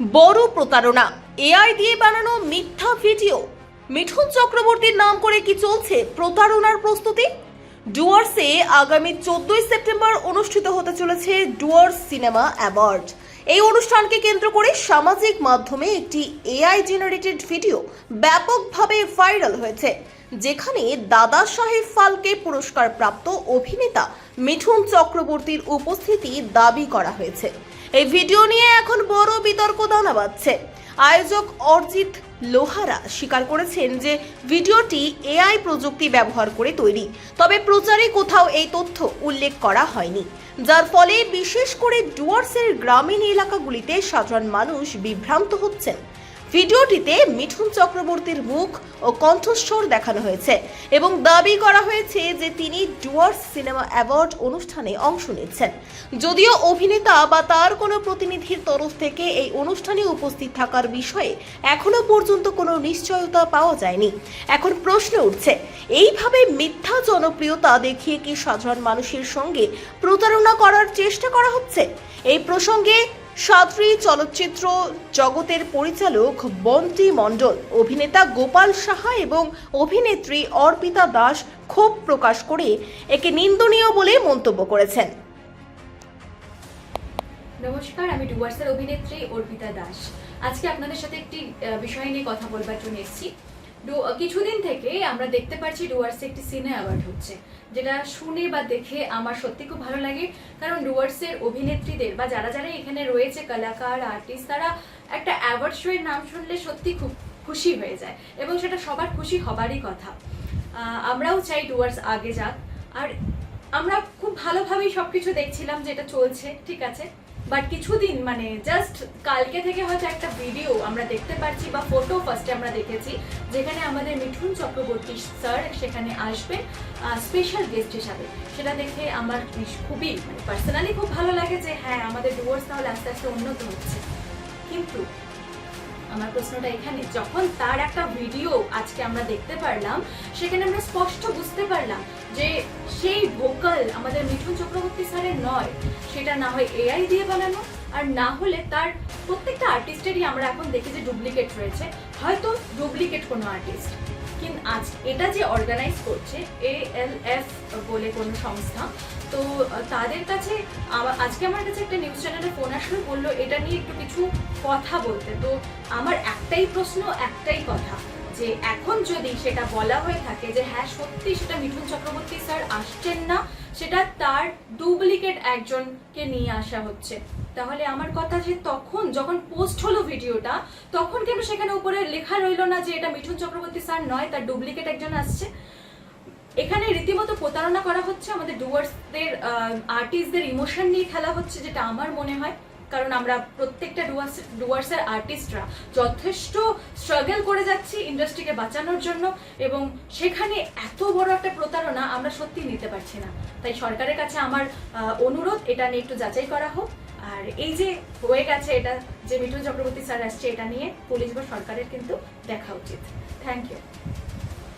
বড় প্রতারণা। এআই দিয়ে বানানো মিথ্যা ভিডিও। মিঠুন চক্রবর্তীর নাম করে কি চলছে প্রতারণার প্রস্তুতি? ডুয়ার্সে আগামী চোদ্দই সেপ্টেম্বর অনুষ্ঠিত হতে চলেছে ডুয়ার্স সিনেমা অ্যাওয়ার্ড। এই অনুষ্ঠানকে কেন্দ্র করে সামাজিক মাধ্যমে একটি এআই জেনারেটেড ভিডিও ব্যাপকভাবে ভাইরাল হয়েছে, যেখানে দাদা সাহেব ফালকে পুরস্কার প্রাপ্ত অভিনেতা মিঠুন চক্রবর্তীর উপস্থিতি দাবি করা হয়েছে। এই ভিডিও নিয়ে এখন বড় বিতর্ক দানা বাঁধছে। আয়োজক অর্জিত লোহারা স্বীকার করেছেন যে ভিডিওটি এআই প্রযুক্তি ব্যবহার করে তৈরি, তবে প্রচারে কোথাও এই তথ্য উল্লেখ করা হয়নি। যার ফলে বিশেষ করে ডুয়ার্সের গ্রামীণ এলাকাগুলিতে সাধারণ মানুষ বিভ্রান্ত হচ্ছেন। ভিডিওটিতে মিঠুন চক্রবর্তীর মুখ ও কণ্ঠস্বর দেখানো হয়েছে এবং দাবি করা হয়েছে যে তিনি ডুয়ার্স সিনেমা অ্যাওয়ার্ড অনুষ্ঠানে অংশ নিচ্ছেন। যদিও অভিনেতা বা তার কোনো প্রতিনিধির তরফ থেকে এই অনুষ্ঠানে উপস্থিত থাকার বিষয়ে এখনও পর্যন্ত কোনো নিশ্চয়তা পাওয়া যায়নি। এখন প্রশ্ন উঠছে, এইভাবে মিথ্যা জনপ্রিয়তা দেখিয়ে কি সাধারণ মানুষের সঙ্গে প্রতারণা করার চেষ্টা করা হচ্ছে? এই প্রসঙ্গে সাত্রী চলচ্চিত্র জগতের পরিচালক বন্টি মণ্ডল, অভিনেতা গোপাল সাহা এবং অভিনেত্রী অর্পিতা দাস ক্ষোভ প্রকাশ করে একে নিন্দনীয় বলে মন্তব্য করেছেন। নমস্কার, আমি ডুয়ার্সের অভিনেত্রী অর্পিতা দাস। আজকে আপনাদের সাথে একটি বিষয় নিয়ে কথা বলবার জন্য এসেছি। কিছুদিন থেকে আমরা দেখতে পাচ্ছি ডুয়ার্সে একটি সিনে অ্যাওয়ার্ড হচ্ছে, যেটা শুনে বা দেখে আমার সত্যি খুব ভালো লাগে। কারণ ডুয়ার্সের অভিনেত্রীদের বা যারা যারা এখানে রয়েছে, কলাকার আর্টিস্ট তারা একটা অ্যাওয়ার্ড শো এর নাম শুনলে সত্যি খুব খুশি হয়ে যায় এবং সেটা সবার খুশি হবারই কথা। আমরাও চাই ডুয়ার্স আগে যাক। আর আমরা খুব ভালোভাবেই সবকিছু দেখছিলাম যে এটা চলছে, ঠিক আছে? বাট কিছুদিন মানে জাস্ট কালকে থেকে হয়তো একটা ভিডিও আমরা দেখতে পাচ্ছি বা ফটো ফার্স্টে আমরা দেখেছি, যেখানে আমাদের মিঠুন চক্রবর্তী স্যার সেখানে আসবেন স্পেশাল গেস্ট হিসাবে। সেটা দেখে আমার খুবই মানে পার্সোনালি খুব ভালো লাগে যে হ্যাঁ আমাদের ডুয়ার্স তাহলে আস্তে আস্তে উন্নত হচ্ছে। কিন্তু আমার প্রশ্নটা এখানে, যখন তার একটা ভিডিও আজকে আমরা দেখতে পারলাম, সেখানে আমরা স্পষ্ট বুঝতে পারলাম যে সেই ভোকাল আমাদের মিঠুন চক্রবর্তী স্যারের নয়, সেটা না হয় এআই দিয়ে বানানো আর না হলে তার প্রত্যেকটা আর্টিস্টেরই আমরা এখন দেখি যে ডুপ্লিকেট রয়েছে, হয়তো ডুপ্লিকেট কোনো আর্টিস্ট কিন্তু আজ এটা যে অর্গানাইজ করছে এ এল এফ বলে কোনো সংস্থা, তো তাদের কাছে আজকে আমার কাছে একটা নিউজ চ্যানেলে ফোন আসলো, বলল এটা নিয়ে একটু কিছু কথা বলতে। তো আমার একটাই প্রশ্ন, একটাই কথা। যে এখন যদি সেটা বলা হয়ে থাকে যে হ্যাঁ সত্যি সেটা মিঠুন চক্রবর্তী স্যার আসছেন না, সেটা তার ডুপ্লিকেট একজনকে নিয়ে আসা হচ্ছে। তাহলে আমার কথা যে তখন যখন পোস্ট হলো ভিডিওটা, তখন কেন সেখানে উপরে লেখা রইল না যে এটা মিঠুন চক্রবর্তী স্যার নয়, তার ডুপ্লিকেট একজন আসছে? এখানে রীতিমতো প্রতারণা করা হচ্ছে, আমাদের ডুয়ার্সদের আর্টিস্টদের ইমোশন নিয়ে খেলা হচ্ছে, যেটা আমার মনে হয়। কারণ আমরা প্রত্যেকটা ডুয়ার্স ডুয়ার্সের আর্টিস্টরা যথেষ্ট স্ট্রাগল করে যাচ্ছি ইন্ডাস্ট্রিকে বাঁচানোর জন্য এবং সেখানে এত বড় একটা প্রতারণা আমরা সত্যি নিতে পারছি না। তাই সরকারের কাছে আমার অনুরোধ, এটা নিয়ে একটু যাচাই করা হোক। আর এই যে হয়ে গেছে এটা, যে মিঠুন চক্রবর্তী স্যার আসছে এটা নিয়ে পুলিশ বা সরকারের কিন্তু দেখা উচিত। Thank you